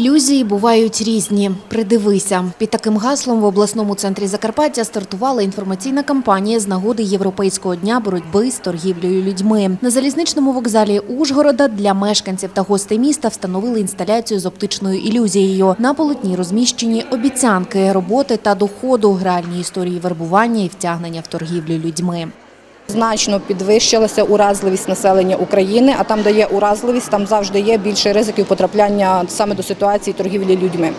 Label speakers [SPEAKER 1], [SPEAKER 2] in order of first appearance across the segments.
[SPEAKER 1] Ілюзії бувають різні. Придивися. Під таким гаслом в обласному центрі Закарпаття стартувала інформаційна кампанія з нагоди Європейського дня боротьби з торгівлею людьми. На залізничному вокзалі Ужгорода для мешканців та гостей міста встановили інсталяцію з оптичною ілюзією. На полотні розміщені обіцянки, роботи та доходу, реальні історії вербування і втягнення в торгівлю людьми.
[SPEAKER 2] Значно підвищилася уразливість населення України, а там, де є уразливість, там завжди є більше ризиків потрапляння саме до ситуації торгівлі людьми.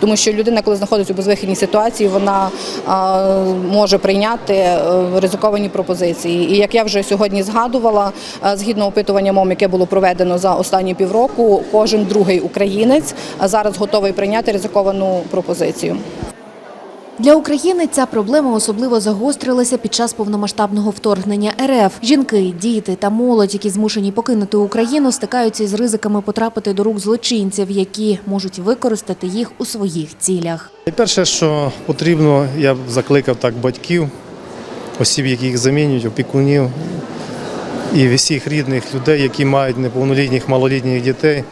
[SPEAKER 2] Тому що людина, коли знаходиться у безвихідній ситуації, вона а, може прийняти е, ризиковані пропозиції. І як я вже сьогодні згадувала, е, згідно опитування МОМ, яке було проведено за останні півроку, кожен другий українець е, зараз готовий прийняти ризиковану пропозицію.
[SPEAKER 1] Для України ця проблема особливо загострилася під час повномасштабного вторгнення РФ. Жінки, діти та молодь, які змушені покинути Україну, стикаються із ризиками потрапити до рук злочинців, які можуть використати їх у своїх цілях.
[SPEAKER 3] Найперше, що потрібно, я б закликав так батьків, осіб, які їх замінюють, опікунів і всіх рідних людей, які мають неповнолітніх, малолітніх дітей.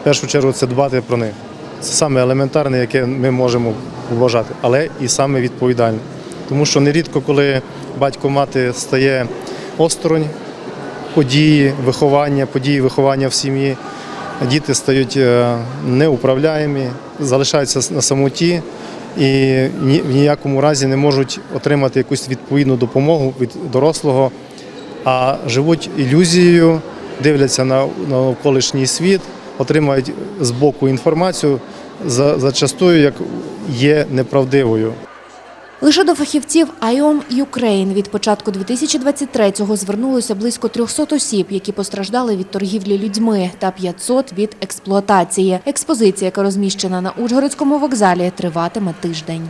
[SPEAKER 3] В першу чергу це дбати про них. Це саме елементарне, яке ми можемо вважати, але і саме відповідальне. Тому що нерідко, коли батько мати стає осторонь події, виховання, події виховання в сім'ї, діти стають е, неуправляємі, залишаються на самоті і в ніякому разі не можуть отримати якусь відповідну допомогу від дорослого, а живуть ілюзією, дивляться на навколишній світ, отримують з боку інформацію, за- зачастую як є неправдивою.
[SPEAKER 1] Лише до фахівців IOM Ukraine від початку 2023-го звернулося близько 300 осіб, які постраждали від торгівлі людьми, та 500 від експлуатації. Експозиція, яка розміщена на Ужгородському вокзалі, триватиме тиждень.